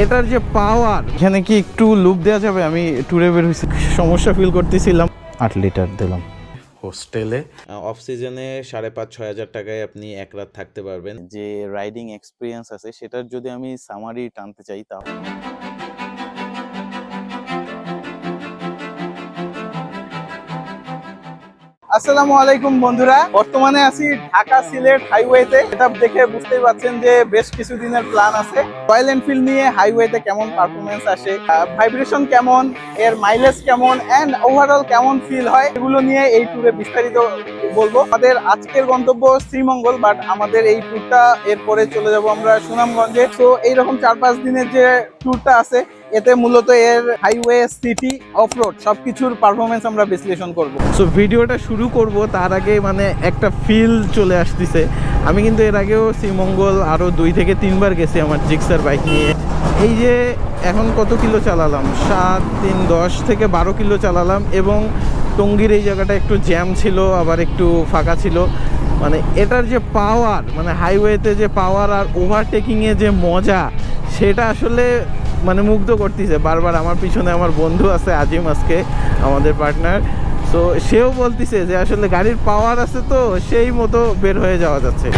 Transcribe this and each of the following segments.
এটার যে পাওয়ার এখানে কি একটু লুপ দেওয়া যাবে? আমি ট্যুরে বের হয়েছি সমস্যা ফিল করতেছিলাম। আট লিটার দিলাম। হোস্টেলে অফ সিজনে সাড়ে পাঁচ ছয় হাজার টাকায় আপনি এক রাত থাকতে পারবেন। যে রাইডিং এক্সপিরিয়েন্স আছে সেটার যদি আমি সামারি টানতে চাই তাহলে আসসালামু আলাইকুম বন্ধুরা। বর্তমানে আছি ঢাকা সিলেট হাইওয়েতে। এটা দেখে বুঝতেই পারছেন যে বেশ কিছুদিনের প্ল্যান আছে। রয়্যাল এনফিল্ড নিয়ে হাইওয়েতে কেমন পারফরমেন্স আসে ভাইব্রেশন কেমন, এর মাইলেজ কেমন অ্যান্ড ওভারঅল কেমন ফিল হয়, এগুলো নিয়ে এই ট্যুরে বিস্তারিত বলব। আমাদের আজকের গন্তব্য শ্রীমঙ্গল বাট আমাদের এই ট্যুরটা এরপরে চলে যাব আমরা সুনামগঞ্জে। তো এইরকম চার পাঁচ দিনের যে ট্যুরটা আছে, এতে মূলত এর হাইওয়ে সিটি অফরোড সবকিছুর পারফরমেন্স আমরা বিশ্লেষণ করব। সো ভিডিওটা শুরু করব, তার আগে মানে একটা ফিল চলে আসতেছে। আমি কিন্তু এর আগেও শ্রীমঙ্গল আরও দুই থেকে তিনবার গেছি আমার জিক্সার বাইক নিয়ে। এই যে এখন কত কিলো চালালাম? সাত, তিন, দশ থেকে বারো কিলো চালালাম এবং টঙ্গীর এই জায়গাটা একটু জ্যাম ছিল, আবার একটু ফাঁকা ছিল। মানে এটার যে পাওয়ার মানে হাইওয়েতে যে পাওয়ার আর ওভারটেকিংয়ে যে মজা, সেটা আসলে মানে মুগ্ধ করতেছে। বারবার আমার পিছনে আমার বন্ধু আছে, আজিম আজকে, আমাদের পার্টনার তো সেও বলতিছে যে, আসলে গাড়ির পাওয়ার আছে তো, সেই মতো বের হয়ে যাওয়া যাচ্ছে।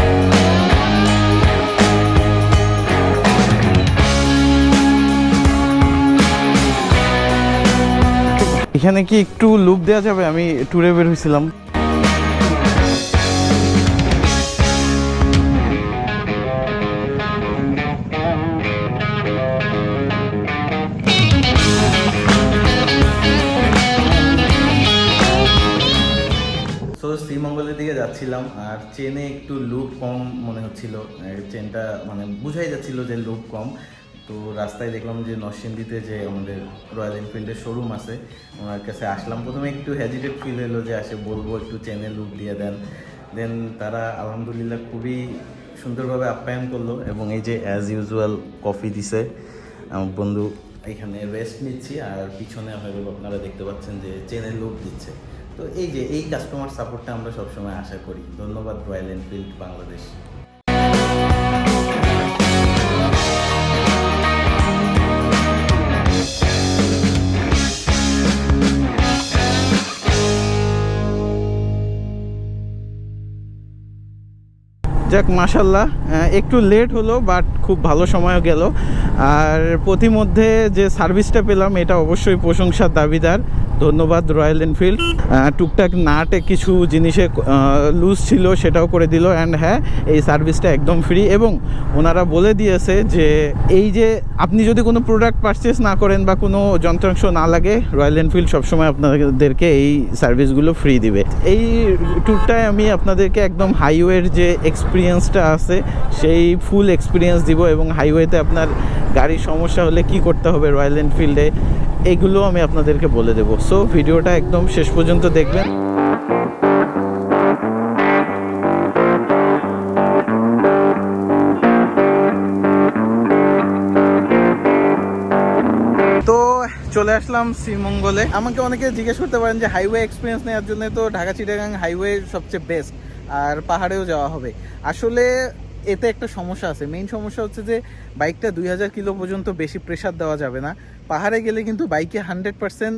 এখানে কি একটু লুপ দেওয়া যাবে? আমি ট্যুরে বের হয়েছিলাম শ্রীমঙ্গলের দিকে যাচ্ছিলাম, আর চেনে একটু লুপ কম মনে হচ্ছিল। চেনটা মানে বুঝাই যাচ্ছিল যে লুপ কম। তো রাস্তায় দেখলাম যে নরসিংদীতে যে আমাদের রয়্যাল এনফিল্ডের শোরুম আছে, ওনার কাছে আসলাম। প্রথমে একটু হেজিটেট ফিল হলো যে আসে বলব, একটু চেনে লুক দিয়ে দেন। দেন তারা আলহামদুলিল্লাহ খুবই সুন্দরভাবে আপ্যায়ন করল এবং এই যে অ্যাজ ইউজুয়াল কফি দিছে, আমার বন্ধু, এখানে রেস্ট নিচ্ছি। আর পিছনে হয়তো আপনারা দেখতে পাচ্ছেন যে চেনের লুক দিচ্ছে। তো এই যে এই কাস্টমার সাপোর্টটা আমরা সবসময় আশা করি। ধন্যবাদ রয়্যাল এনফিল্ড বাংলাদেশ যাক মাসাল্লাহ একটু লেট হলো বাট খুব ভালো সময়ও গেল। আর প্রতিমধ্যে যে সার্ভিসটা পেলাম, এটা অবশ্যই প্রশংসার দাবিদার। ধন্যবাদ রয়্যাল এনফিল্ড টুকটাক নাটে কিছু জিনিসে লুজ ছিল, সেটাও করে দিল। অ্যান্ড হ্যাঁ এই সার্ভিসটা একদম ফ্রি এবং ওনারা বলে দিয়েছে যে, এই যে আপনি যদি কোনো প্রোডাক্ট পারচেস না করেন বা কোনো যন্ত্রাংশ না লাগে রয়্যাল এনফিল্ড সবসময় আপনাদেরকে এই সার্ভিসগুলো ফ্রি দিবে। এই ট্যুরটায় আমি আপনাদেরকে একদম হাইওয়ের যে এক্সপিরিয়েন্সটা আছে, সেই ফুল এক্সপিরিয়েন্স দিব এবং হাইওয়েতে আপনার গাড়ির সমস্যা হলে কি করতে হবে রয়্যাল এনফিল্ডে এগুলো আমি আপনাদেরকে বলে দেবো। সো ভিডিওটা একদম শেষ পর্যন্ত দেখবেন। চলে আসলাম শ্রীমঙ্গলে। আমাকে অনেকে জিজ্ঞেস করতে পারেন যে হাইওয়ে এক্সপিরিয়েন্স নেওয়ার জন্য তো ঢাকা চিটাগাং হাইওয়ে সবচেয়ে বেস্ট আর পাহাড়েও যাওয়া হবে। আসলে এতে একটা সমস্যা আছে। মেইন সমস্যা হচ্ছে যে বাইকটা দুই হাজার কিলো পর্যন্ত বেশি প্রেশার দেওয়া যাবে না। পাহাড়ে গেলে কিন্তু বাইকে হান্ড্রেড পার্সেন্ট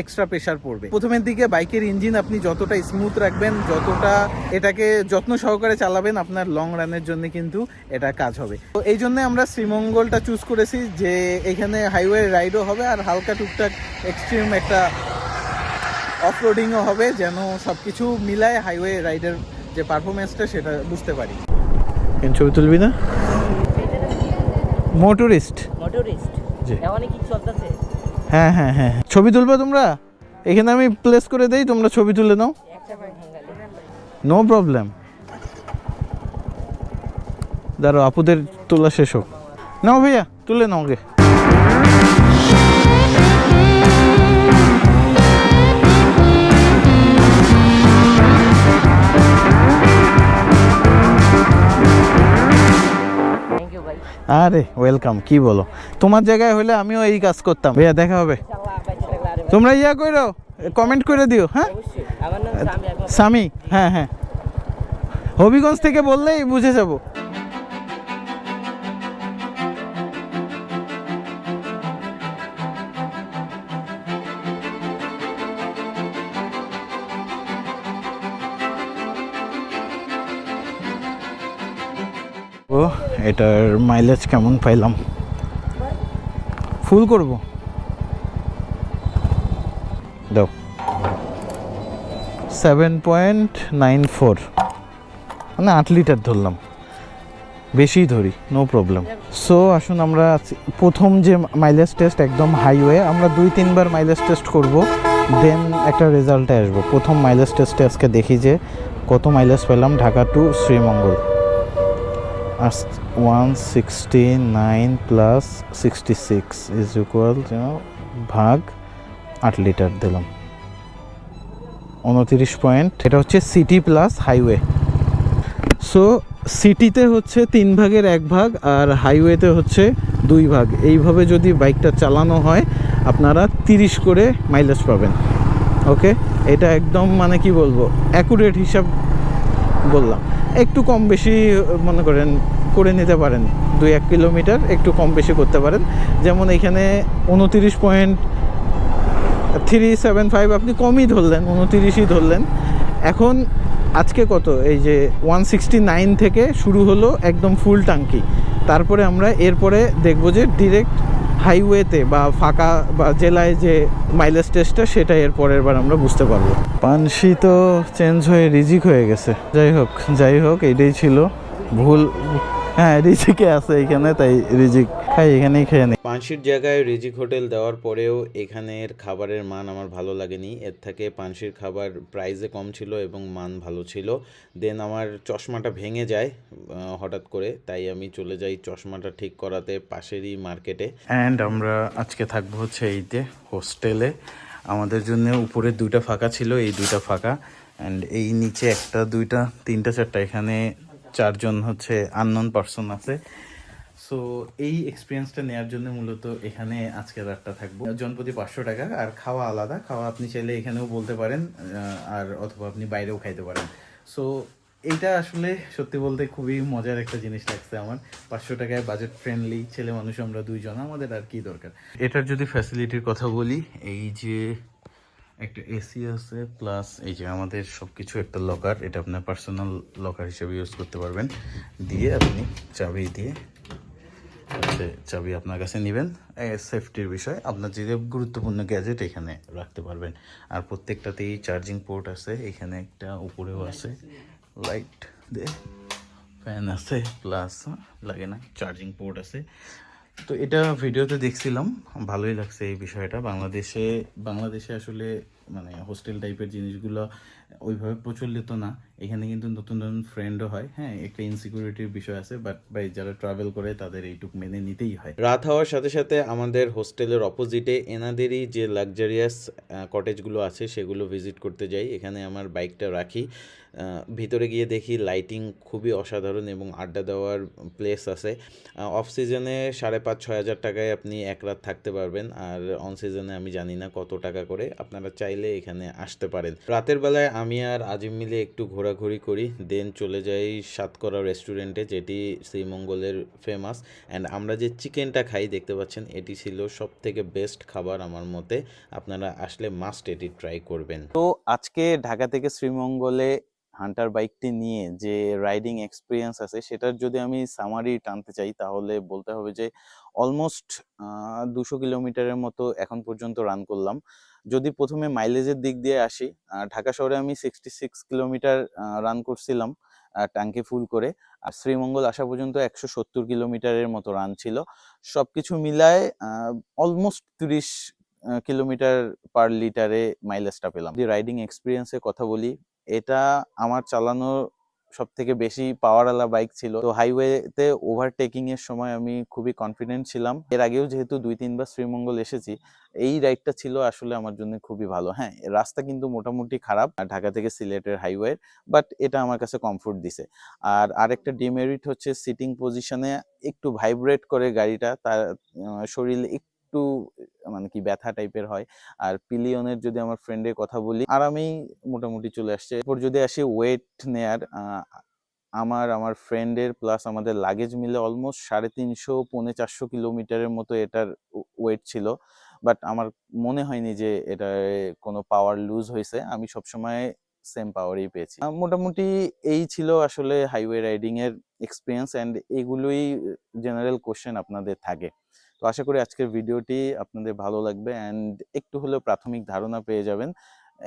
এক্সট্রা প্রেশার পড়বে। প্রথমের দিকে বাইকের ইঞ্জিন আপনি যতটা স্মুথ রাখবেন, যতটা এটাকে যত্ন সহকারে চালাবেন, আপনার লং রানের জন্য কিন্তু এটা কাজ হবে। তো এই জন্য আমরা শ্রীমঙ্গলটা চুজ করেছি যে, এখানে হাইওয়ে রাইডও হবে আর হালকা টুকটাক এক্সট্রিম একটা অফরোডিংও হবে যেন সব কিছু মিলায় হাইওয়ে রাইডের যে পারফরমেন্সটা সেটা বুঝতে পারি। ছবি তুলবি না? মোটরিস্ট। মোটরিস্ট? জি। কি চলতেছে? হ্যাঁ হ্যাঁ হ্যাঁ ছবি তুলবে তোমরা? এখানে আমি প্লেস করে দেই তোমরা ছবি তুলে নাও। নো প্রবলেম দাঁড়ো আপুদের তোলা শেষ হোক। নাও ভাইয়া তুলে নাও গে আরে ওয়েলকাম কি বলো? তোমার জায়গায় হলে আমিও এই কাজ করতাম। ভাইয়া দেখা হবে। তোমরা ইয়া করো কমেন্ট করে দিও হ্যাঁ? সামি স্বামী হ্যাঁ হ্যাঁ। হবিগঞ্জ থেকে বললেই বুঝে যাব। এটার মাইলেজ কেমন পাইলাম? ফুল করব। দাও। সেভেন পয়েন্ট নাইন ফোর মানে আট লিটার ধরলাম। বেশি ধরি নো প্রবলেম সো আসুন আমরা প্রথম যে মাইলেজ টেস্ট একদম হাইওয়ে আমরা দুই তিনবার মাইলেজ টেস্ট করব। দেন একটা রেজাল্টে আসব। প্রথম মাইলেজ টেস্টে আজকে দেখি যে কত মাইলেজ পেলাম Dhaka to Sreemangal. One sixty nine plus sixty six is equal ভাগ আট লিটার দিলাম। উনতিরিশ পয়েন্ট এটা হচ্ছে সিটি প্লাস হাইওয়ে সো সিটিতে হচ্ছে তিন ভাগের এক ভাগ আর হাইওয়েতে হচ্ছে দুই ভাগ। এইভাবে যদি বাইকটা চালানো হয়, আপনারা তিরিশ করে মাইলেজ পাবেন। ওকে এটা একদম মানে কি বলব? অ্যাকুরেট হিসাব বললাম। একটু কম বেশি, মনে করেন, করে নিতে পারেন। দুই, এক কিলোমিটার একটু কম বেশি করতে পারেন। যেমন এখানে উনতিরিশ পয়েন্ট থ্রি সেভেন ফাইভ আপনি কমই ধরলেন, উনতিরিশই ধরলেন। এখন আজকে কত? এই যে ওয়ান সিক্সটি নাইন থেকে শুরু হলো একদম ফুল টাঙ্কি। তারপরে আমরা এরপরে দেখব যে ডিরেক্ট হাইওয়েতে বা ফাঁকা বা জেলায় যে মাইলেজ টেস্টটা সেটা এর পরের বার আমরা বুঝতে পারব। পানসি তো চেঞ্জ হয়ে রিজিক হয়ে গেছে। যাই হোক যাই হোক, এটাই ছিল ভুল। হ্যাঁ রিজিকে আছে এখানে, তাই রিজিক। খাই এখানেই খেয়ে নিই। পানশির জায়গায় রিজিক হোটেল দেওয়ার পরেও এখানের খাবারের মান আমার ভালো লাগেনি। এর থেকে পানশির খাবার প্রাইসে কম ছিল এবং মান ভালো ছিল। দেন আমার চশমাটা ভেঙে যায় হঠাৎ করে। তাই আমি চলে যাই চশমাটা ঠিক করাতে পাশেরই মার্কেটে। অ্যান্ড আমরা আজকে থাকব হচ্ছে এইতে হোস্টেলে আমাদের জন্য উপরে দুইটা ফাঁকা ছিল এই দুইটা ফাঁকা। অ্যান্ড এই নিচে একটা দুইটা তিনটা চারটা। এখানে চারজন হচ্ছে আননোন পার্সন আছে। সো এই এক্সপিরিয়েন্সটা নেওয়ার জন্য মূলত এখানে আজকে রাতটা থাকব। জনপ্রতি পাঁচশো টাকা, আর খাওয়া আলাদা। খাওয়া আপনি চাইলে এখানেও বলতে পারেন আর অথবা আপনি বাইরেও খাইতে পারেন। সো এইটা আসলে সত্যি বলতে খুবই মজার একটা জিনিস লাগছে আমার। পাঁচশো টাকায় বাজেট ফ্রেন্ডলি ছেলে মানুষ আমরা দুইজন, আমাদের আর কি দরকার? এটার যদি ফ্যাসিলিটির কথা বলি, এই যে একটা এসি আছে প্লাস এই যে আমাদের সব কিছু একটা লকার এটা আপনার পার্সোনাল লকার হিসেবে ইউজ করতে পারবেন। দিয়ে আপনি চাবি দিয়ে চাবি আপনার কাছে নেবেন সেফটির বিষয়। আপনার যে গুরুত্বপূর্ণ গ্যাজেট এখানে রাখতে পারবেন। আর প্রত্যেকটাতেই চার্জিং পোর্ট আছে, এখানে একটা উপরেও আছে। লাইট দে ফ্যান আছে প্লাস লাগে না চার্জিং পোর্ট আছে। তো এটা ভিডিওতে দেখছিলাম, ভালোই লাগছে এই বিষয়টা। বাংলাদেশে বাংলাদেশে আসলে মানে হোস্টেল টাইপের জিনিসগুলো ওইভাবে প্রচলিত না। এখানে কিন্তু নতুন নতুন ফ্রেন্ডও হয়। হ্যাঁ একটা ইনসিকিউরিটির বিষয় আছে বাট ভাই, যারা ট্রাভেল করে তাদের এইটুক মেনে নিতেই হয়। রাত হওয়ার সাথে সাথে আমাদের হোস্টেলের অপোজিটে এনাদেরই যে লাক্সারিয়াস কটেজগুলো আছে, সেগুলো ভিজিট করতে যাই। এখানে আমার বাইকটা রাখি। ভিতরে গিয়ে দেখি লাইটিং খুবই অসাধারণ এবং আড্ডা দেওয়ার প্লেস আছে। অফ সিজনে সাড়ে পাঁচ, ছয় হাজার টাকায় আপনি এক রাত থাকতে পারবেন। আর অন সিজনে আমি জানি না কত টাকা করে। আপনারা চাইলে এখানে আসতে পারেন। রাতের বেলায় আমি আর আজিম মিলে একটু ঘোরাঘুরি করি দেন চলে যাই সাতকরা রেস্টুরেন্টে যেটি শ্রীমঙ্গলের ফেমাস অ্যান্ড আমরা যে চিকেনটা খাই, দেখতে পাচ্ছেন, এটি ছিল সব থেকে বেস্ট খাবার আমার মতে। আপনারা আসলে মাস্ট এটি ট্রাই করবেন। তো আজকে ঢাকা থেকে শ্রীমঙ্গলে হান্টার বাইকটি নিয়ে যে রাইডিং এক্সপিরিয়েন্স আছে, সেটার যদি আমি সামারি টানতে চাই, তাহলে বলতে হবে যে অলমোস্ট দুশো কিলোমিটারের মতো এখন পর্যন্ত রান করলাম। যদি প্রথমে মাইলেজের দিক দিয়ে আসি ঢাকা শহরে আমি সিক্সটি সিক্স কিলোমিটার রান করছিলাম ট্যাঙ্কে ফুল করে। আর শ্রীমঙ্গল আসা পর্যন্ত একশো সত্তর কিলোমিটারের মতো রান ছিল। সব কিছু মিলায় অলমোস্ট তিরিশ কিলোমিটার পার লিটারে মাইলেজটা পেলাম। যদি রাইডিং এক্সপিরিয়েন্সের কথা বলি এটা আমার চালানো সব থেকে বেশি পাওয়ারওয়ালা বাইক ছিল। তো হাইওয়েতে ওভারটেকিং এর সময় আমি খুবই কনফিডেন্ট ছিলাম। এর আগেও যেহেতু দুই তিনবার শ্রীমঙ্গল এসেছি, এই রাইডটা ছিল আসলে আমার জন্য খুবই ভালো। হ্যাঁ রাস্তা কিন্তু মোটামুটি খারাপ ঢাকা থেকে সিলেটের হাইওয়ে বাট এটা আমার কাছে কমফোর্ট দিছে। আর আরেকটা ডিমেরিট হচ্ছে সিটিং পজিশনে একটু ভাইব্রেট করে গাড়িটা, তার শরীরে একটু মানে কি ব্যথা টাইপের হয়। আর পিলিয়নের যদি আমার ফ্রেন্ডের কথা বলি, আরামেই মোটামুটি চলে আসছে। এরপর যদি আসি ওয়েট নেয়ার আমার আমার ফ্রেন্ডের প্লাস আমাদের লাগেজ মিলে অলমোস্ট সাড়ে তিনশো, পৌনে চারশো কিলোমিটারের মতো এটার ওয়েট ছিল। বাট আমার মনে হয়নি যে এটা কোনো পাওয়ার লুজ হয়েছে। আমি সবসময় সেম পাওয়ারই পেয়েছি। মোটামুটি এই ছিল আসলে হাইওয়ে রাইডিং এর এক্সপিরিয়েন্স অ্যান্ড এগুলোই জেনারেল কোশ্চেন আপনাদের থাকে। তো আশা করি আজকের ভিডিওটি আপনাদের ভালো লাগবে অ্যান্ড একটু হলেও প্রাথমিক ধারণা পেয়ে যাবেন।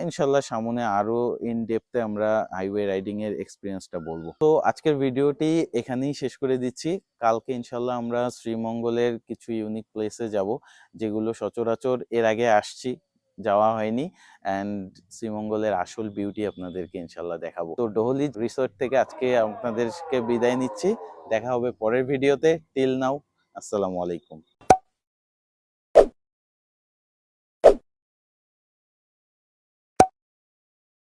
ইনশাল্লাহ সামনে আরও ইন ডেপথে আমরা হাইওয়ে রাইডিংয়ের এক্সপিরিয়েন্সটা বলব। তো আজকের ভিডিওটি এখানেই শেষ করে দিচ্ছি। কালকে ইনশাল্লাহ আমরা শ্রীমঙ্গলের কিছু ইউনিক প্লেসে যাব, যেগুলো সচরাচর এর আগে আসছি, যাওয়া হয়নি অ্যান্ড শ্রীমঙ্গলের আসল বিউটি আপনাদেরকে ইনশাল্লাহ দেখাবো। তো ডোহলি রিসোর্ট থেকে আজকে আপনাদেরকে বিদায় নিচ্ছি। দেখা হবে পরের ভিডিওতে। টিল নাও আসসালামু আলাইকুম।